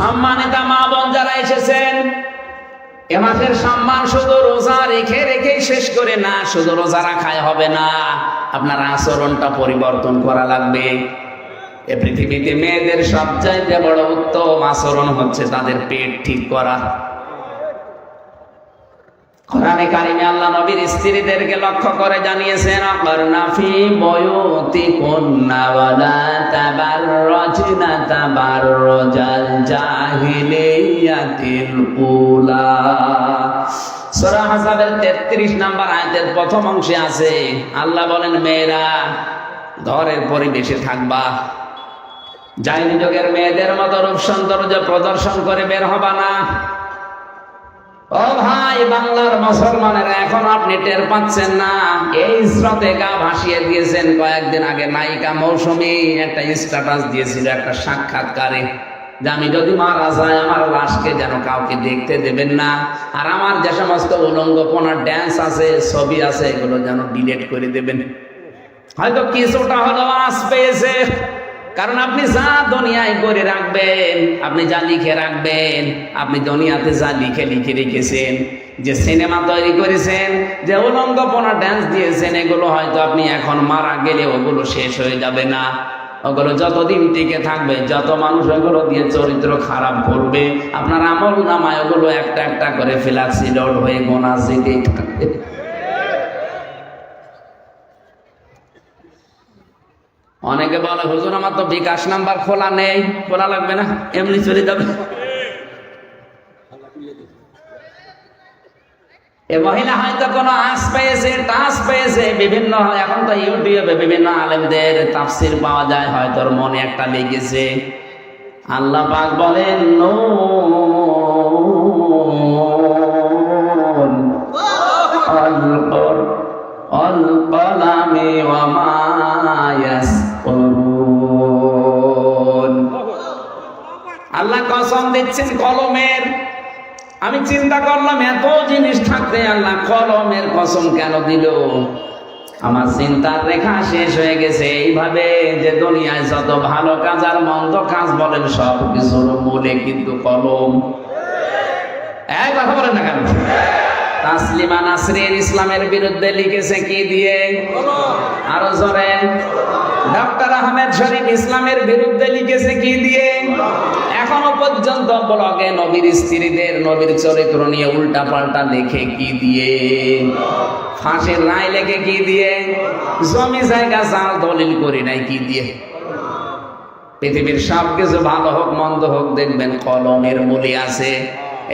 সম্মানিতা মা বোন যারা এসেছেন, এ মাসের সম্মান শুধু রোজা রেখে রেখে শেষ করে না, শুধু রোজা রাখায় হবে না। আপনার আচরণটা পরিবর্তন করা লাগবে। এ পৃথিবীতে মেয়েদের সবচাইতে বড় উত্তম আচরণ হচ্ছে তাদের পেট ঠিক করা। কোরআনে কারিমে আল্লাহ নবীর স্ত্রীদেরকে লক্ষ্য করে জানিয়েছেন আকরনা ফি বয়ুতি কুন্না ওয়ালা তাবাররাজনা তাবাররাজাল জাহিলিয়াতিল উলা। সূরা হাসাবের 33 নাম্বার আয়াতের প্রথম অংশে আছে, আল্লাহ বলেন, মেয়েরা, ঘরের পরিবেশে থাকবা। জাহিলি যুগের মেয়েদের মতো রূপ সৌন্দর্য প্রদর্শন করে বের হবা না। ও ভাই, বাংলার মুসলমানেরা, এখন আপনি টের পাচ্ছেন না। এই স্রোতে গা ভাসিয়ে দিয়েছেন কয়েকদিন আগে নায়িকা মৌসুমী, একটা স্ট্যাটাস দিয়েছিল, একটা সাক্ষাৎকারে। যে আমি যদি মারা যায় আমার লাশকে যেন কাউকে দেখতে দেবেন না। আর আমার যে সমস্ত উলঙ্গপনার ড্যান্স আছে, ছবি আছে, এগুলো যেন ডিলেট করে দেবেন। হয়তো কিছুটা হলো আস পেয়েছে। কারণ আপনি যা দুনিয়ায় করে রাখবেন, আপনি যা লিখে রাখবেন, আপনি দুনিয়াতে যা লিখে লিখে রেখেছেন, যে সিনেমা তৈরি করেছেন, যে উলঙ্গপনা ড্যান্স দিয়েছেন, এগুলো হয়তো আপনি এখন মারা গেলে ওগুলো শেষ হয়ে যাবে না। ওগুলো যতদিন টিকে থাকবে, যত মানুষ ওগুলো দিয়ে চরিত্র খারাপ করবে, আপনার আমল নামায় ওগুলো একটা একটা করে ফিলাক্সি লোড হয়ে গোনা যেতেই থাকবে অনেকে বলে, হুজুর, আমার তো বিকাশ নাম্বার খোলা নেই। খোলা লাগবে না, এমনি চলে যাবে। এ মহিলা হয়তো কোনো পেয়েছে টাস পেয়েছে, বিভিন্ন, এখন তো ইউটিউবে বিভিন্ন আলেমদের তাফসির পাওয়া যায়, হয়তো মনে একটা লেগেছে। আল্লাহ পাক বলেন নো আল্লাহ দিচ্ছেন কলমের। আমি চিন্তা করলাম, এত জিনিস থাকতে আল্লাহ কলমের কসম কেন দিল? আমার চিন্তার রেখা শেষ হয়ে গেছে। এইভাবে যে দুনিয়ায় যত ভালো কাজ আর মন্দ কাজ বলেন সব কিছুর মূলে কিন্তু কলম। এক কথা বলেন না কেন? তাসলিমা নাসরিন ইসলামের বিরুদ্ধে লিখেছে কি দিয়ে? আরও জোরে। ডক্টর আহমেদ শরীফ ইসলামের বিরুদ্ধে লিখেছে কি দিয়ে? এখনও পর্যন্ত ব্লগে নবীর স্ত্রীদের নবীর চরিত্র নিয়ে উল্টা পাল্টা লেখে কি দিয়ে? ফাঁসির রায় লেখে কি দিয়ে? জমি জায়গা জাল দলিল করি নাই কি দিয়ে? পৃথিবীর সব কিছু ভালো হোক, মন্দ হোক, দেখবেন কলমের মূলে আছে।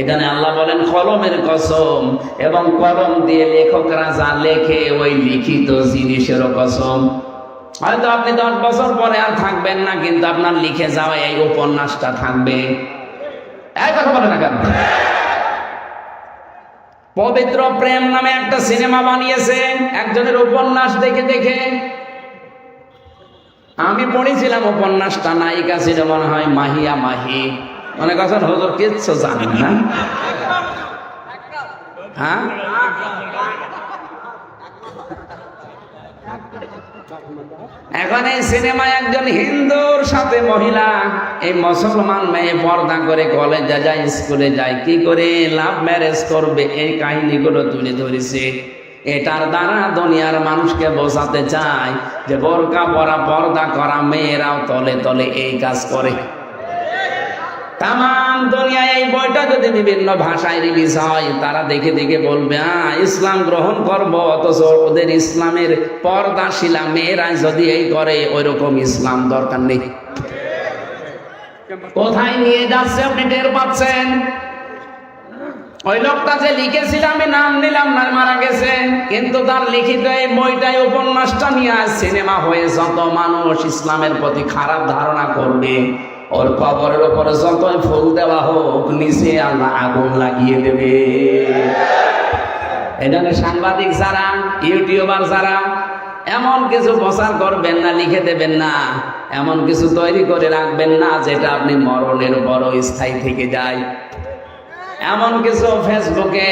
এখানে আল্লাহ বলেন, কলমের কসম এবং কলম দিয়ে লেখকরা যা লেখে ওই লিখিত জিনিসেরও কসম। হয়তো আপনি দশ বছর পরে আর থাকবেন না, কিন্তু আপনার লিখে যাওয়া এই উপন্যাসটা থাকবে। পবিত্র প্রেম নামে একটা সিনেমা বানিয়েছে, একজনের উপন্যাস দেখে দেখে। আমি পড়েছিলাম উপন্যাসটা, নায়িকা ছিল মনে হয় মাহিয়া মাহি। অনেক কথা হজর কিচ্ছু জানেন না? হ্যাঁ? এখন এই সিনেমায় একজন হিন্দুর সাথে মহিলা, এই মুসলমান মেয়ে পর্দা করে কলেজে যায়, স্কুলে যায়, কি করে লাভ ম্যারেজ করবে? এই কাহিনীগুলো তুলে ধরেছে। এটার দ্বারা দুনিয়ার মানুষকে বোঝাতে চায় যে বোরকা পরা, পর্দা করা মেয়েরাও তলে তলে এই কাজ করে। তাম দুনিয়ায় এই বইটা যদি বিভিন্ন ভাষায় রিলিজ হয়, তারা দেখে দেখে বলবে হ্যাঁ ইসলাম গ্রহণ করব, অথচ ওদের ইসলামের পর্দাশিলা মেয়েরা যদি এই করে ওই রকম ইসলাম দরকার নেই। কোথায় নিয়ে যাচ্ছে আপনি টের পাচ্ছেন? ওই লোকটা যে লিখেছিল, আমি নাম নিলাম না, মারা গেছে। কিন্তু তার লিখিত এই বইটাই উপন্যাসটা নিয়ে সিনেমা হয়ে যত মানুষ ইসলামের প্রতি খারাপ ধারণা করবে ওর কবরের উপরে যতই ফুল দেওয়া হোক, নিচে আল্লাহ আগুন লাগিয়ে দেবে। এই জন্য সাংবাদিক যারা, ইউটিউবার যারা, এমন কিছু প্রচার করবেন না, লিখে দেবেন না, এমন কিছু তৈরি করে রাখবেন না, যেটা আপনি মরণের বড় স্থায়ী থেকে যায়। এমন কিছু ফেসবুকে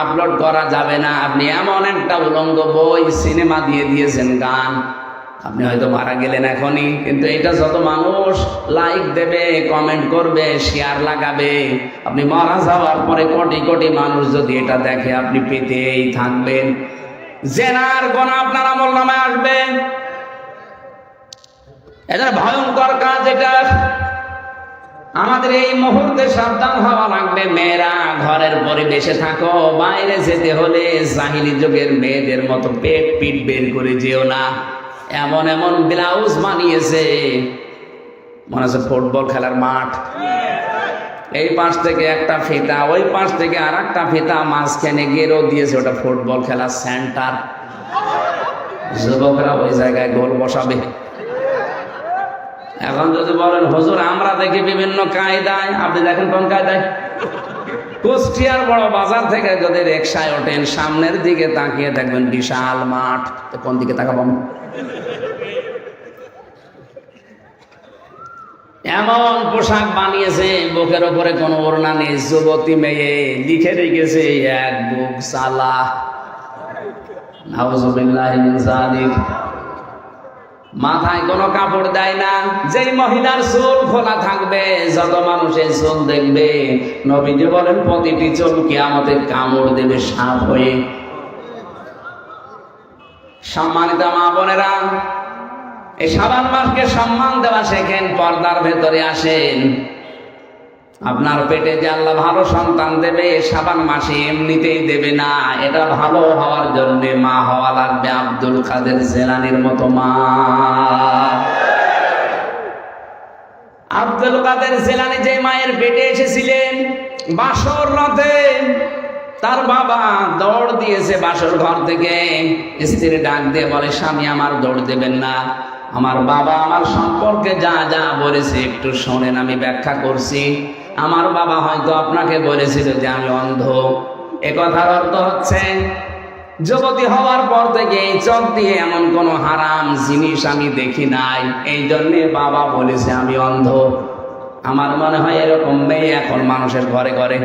আপলোড করা যাবে না, আপনি এমন একটা উলঙ্গ বই, সিনেমা দিয়ে দিয়েছেন গান। আপনি হয়তো মারা গেলেন এখনই, কিন্তু এটা যত মানুষ লাইক দেবে কমেন্ট করবে শেয়ার লাগাবে, আপনি মারা যাওয়ার পরে কোটি কোটি মানুষ যদি এটা দেখে, আপনি পেতেই থাকবেন। জেনার গোনা আপনার আমল নামে আসবে। এটা ভয়ঙ্কর কাজ এটা। আমাদের এই মুহূর্তে সাবধান হওয়া লাগবে। মেয়েরা ঘরের পরিবেশে থাকো, বাইরে যেতে হলে জাহিলি যুগের মেয়েদের মতো পেট পিট বের করে যেও না। এমন এমন ব্লাউজ বানিয়েছে। মনে হচ্ছে ফুটবল খেলার মাঠ। এই পাশ থেকে একটা ফিতা, ওই পাশ থেকে আর একটা ফিতা মাঝখানে গেরো দিয়েছে, ওটা ফুটবল খেলার সেন্টার। যুবকরা ওই জায়গায় গোল বসাবে। এখন যদি বলেন, হুজুর, আমরা দেখি বিভিন্ন কায়দায়। আপনি দেখেন কোন কায়দায়? কুষ্টিয়ার বড় বাজার থেকে যদি রিক্সায় ওঠেন, সামনের দিকে তাকিয়ে দেখবেন বিশাল মাঠ। তো কোন দিকে তাকাবো? এমন পোশাক বানিয়েছে বুকের ওপরে কোনো ওড়না নেই, যুবতী মেয়ে লিখে রেখেছে, এক বুক সালা মাথায় কোনো কাপড় দেয় না, যেই মহিলার চুল খোলা থাকবে, যত মানুষের চুল দেখবে, নবীজি বলেন, প্রতিটি চুল আমাদের কামড় দেবে সাপ হয়ে। সম্মানিত মা বোনেরা, এই সাবান মাসকে সম্মান দেওয়া শেখেন, পর্দার ভেতরে আসেন। আপনার পেটে যে আল্লাহ ভালো সন্তান দেবে, সাবান মাসে এমনিতেই দেবে না। এটা ভালো হওয়ার জন্য মা হওয়া লাগবে আব্দুল কাদের জেলানির মতো মা। আব্দুল কাদের জেলানি যে মায়ের পেটে এসেছিলেন, বাসর রাতে তার বাবা দৌড় দিয়েছে বাসর ঘর থেকে। স্ত্রী ডাক দিয়ে বলে, স্বামী, আমার দৌড় দেবেন না। আমার বাবা আমার সম্পর্কে যা যা বলেছে একটু শোনেন, আমি ব্যাখ্যা করছি। আমার বাবা হয়তো আপনাকে বলেছিল যে আমি অন্ধ। এ কথার অর্থ হচ্ছে, যুবতী হওয়ার পর থেকে এই চোখ দিয়ে এমন কোনো হারাম জিনিস আমি দেখি নাই। এই জন্যে বাবা বলেছে, আমি অন্ধ। আমার মনে হয় এরকম মেয়ে এখন মানুষের ঘরে ঘরে।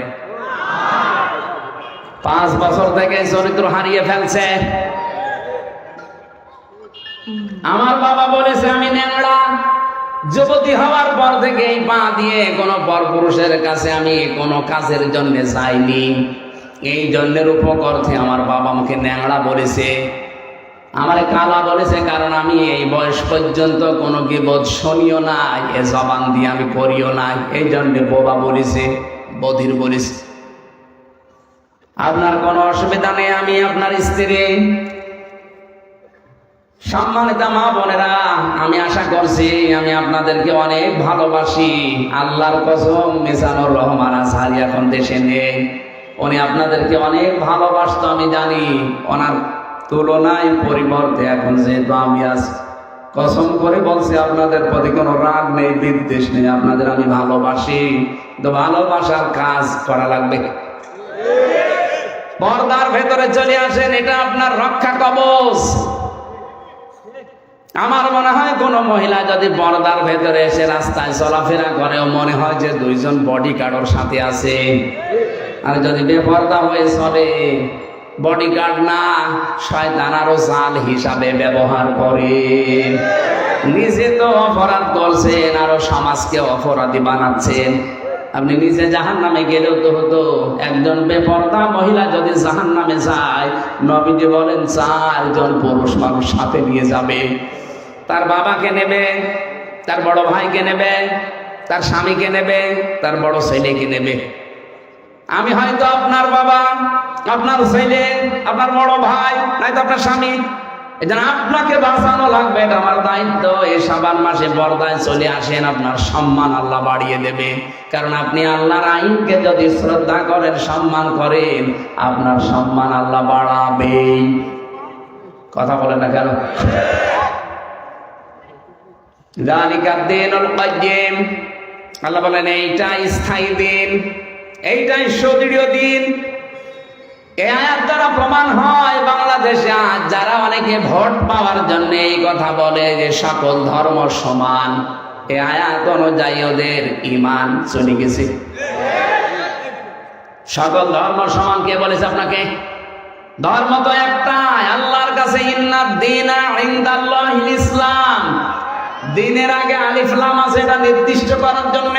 পাঁচ বছর থেকে চরিত্র হারিয়ে ফেলছে। আমার বাবা বলেছে, আমি ন্যাংড়া। যুবতী হওয়ার পর থেকে এই পা দিয়ে কোনো পরপুরুষের কাছে আমি কোনো কাজের জন্য যাইনি। এই জন্যের উপকর্থে আমার বাবা আমাকে ন্যাংড়া বলেছে। আমার কালা বলেছে, কারণ আমি এই বয়স পর্যন্ত কোনো গিবোধ শুনিও নাই এ জবান দিয়ে আমি করিও নাই এই জন্যে বোবা বলেছে, বধির বলেছে। আপনার কোনো অসুবিধা নেই, আমি আপনার স্ত্রী। সম্মানিত মা বোনেরা, আমি আশা করছি আমি আপনাদেরকে অনেক ভালোবাসি। আল্লাহর কসম, মিজানুর রহমান আজহারি এখন দেশে নেই। উনি আপনাদেরকে অনেক ভালোবাসতো, আমি জানি। ওনার তুলনায় পরিবর্তে এখন যেহেতু আমি আজ কসম করে বলছি, আপনাদের প্রতি কোনো রাগ নেই, বিদ্বেষ নেই, আপনাদের আমি ভালোবাসি। তো ভালোবাসার কাজ করা লাগবে। পর্দার ভেতরে চলে আসেন, এটা আপনার রক্ষা কবচ। আমার মনে হয় কোনো মহিলা যদি পর্দার ভেতরে এসে রাস্তায় চলাফেরা করেও মনে হয় যে দুইজন বডি গার্ডর সাথে আছে। আর যদি বেপর্দা হয়ে চলে বডি গার্ড না শয়তান আরও জাল হিসাবে ব্যবহার করে। নিজে তো অপরাধ করছেন, আরও সমাজকে অপরাধী বানাচ্ছেন। আপনি নিজে জাহান নামে গেলেও তো হতো। একজন বেপর্দা মহিলা যদি জাহান নামে যায়, নবীজি বলেন, চারজন পুরুষ মানুষ সাথে নিয়ে যাবে। তার বাবাকে নেবে, তার বড় ভাইকে নেবে, তার স্বামীকে নেবে, তার বড় ছেলেকে নেবে। আমি হয়তো আপনার বাবা, আপনার ছেলে, আপনার বড় ভাই, নয়তো আপনার স্বামী এজন্য আপনাকে বাঁচানো লাগবে, এটা আমার দায়িত্ব। এই সাবান মাসে পর্দায় চলে আসেন, আপনার সম্মান আল্লাহ বাড়িয়ে দেবে। কারণ আপনি আল্লাহর আইনকে যদি শ্রদ্ধা করেন, সম্মান করেন, আপনার সম্মান আল্লাহ বাড়াবেই কথা বলেন না কেন? জালিকার কাইয়্যিম। আল্লাহ বলেন, এইটাই স্থায়ী দিন, এইটাই সুদৃঢ় দিন। এই আয়াত দ্বারা প্রমাণ হয় বাংলাদেশে আজ যারা অনেকে ভোট পাওয়ার জন্য এই কথা বলে যে সকল ধর্ম সমান এই আয়াত অনুযায়ী ওদের ইমান চলে গেছে। সকল ধর্ম সমান কে বলেছে আপনাকে? ধর্ম তো একটাই, আল্লাহর কাছে ইসলাম। দিনের আগে আলিফলাম আছে, এটা নির্দিষ্ট করার জন্য।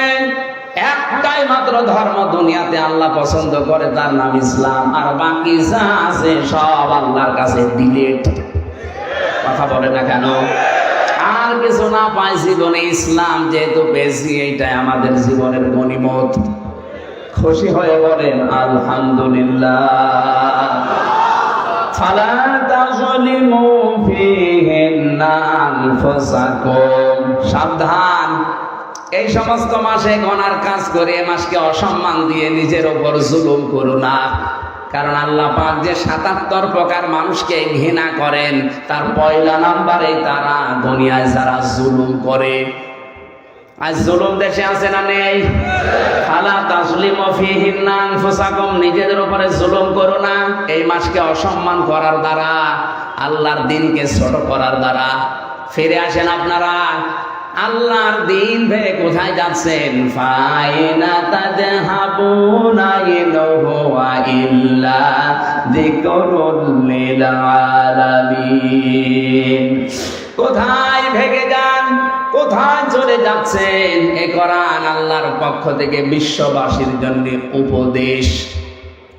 একটাই মাত্র ধর্ম দুনিয়াতে আল্লাহ পছন্দ করে, তার নাম ইসলাম। আর বাকি যা আছে সব আল্লাহর কাছে ডিলেট কথা বলে না কেন? আর কিছু না পাই জীবনে ইসলাম, যেহেতু পেয়েছি এইটাই আমাদের জীবনের গণিমত। খুশি হয়ে বলেন, আলহামদুলিল্লাহ। সাবধান এই সমস্ত মাসে গনার কাজ করে মাসকে অসম্মান দিয়ে নিজের ওপর জুলুম করো না। কারণ আল্লাহ পাক যে সাতাত্তর প্রকার মানুষকে ঘৃণা করেন, তার পয়লা নাম্বারে তারা দুনিয়ায় যারা জুলুম করে। আজ জুলুম দেশে আছে না নেই? খালা তাসলিম ফিহিন্না আনফুসাকুম, নিজেদের উপরে জুলুম করো না। এই মাসকে অসম্মান করার দ্বারা, আল্লাহর দিনকে ছোট করার দ্বারা। ফিরে আসেন আপনারা আল্লাহর দিন ভেবে কোথায় যাচ্ছেন? ফাইনা তাজহাবুনা ইনহুয়া ইল্লা যিকরুল লিল আলামিন কোথায় ভেগে যান? কোথায় চলে যাচ্ছেন? এ কোরআন আল্লাহর পক্ষ থেকে বিশ্ববাসীর জন্য উপদেশ।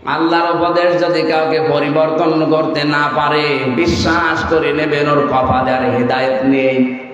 আল্লাহর উপদেশ যদি কাউকে পরিবর্তন করতে না পারে, বিশ্বাস করে নেবেন ওর কপালে আর হেদায়ত নেই।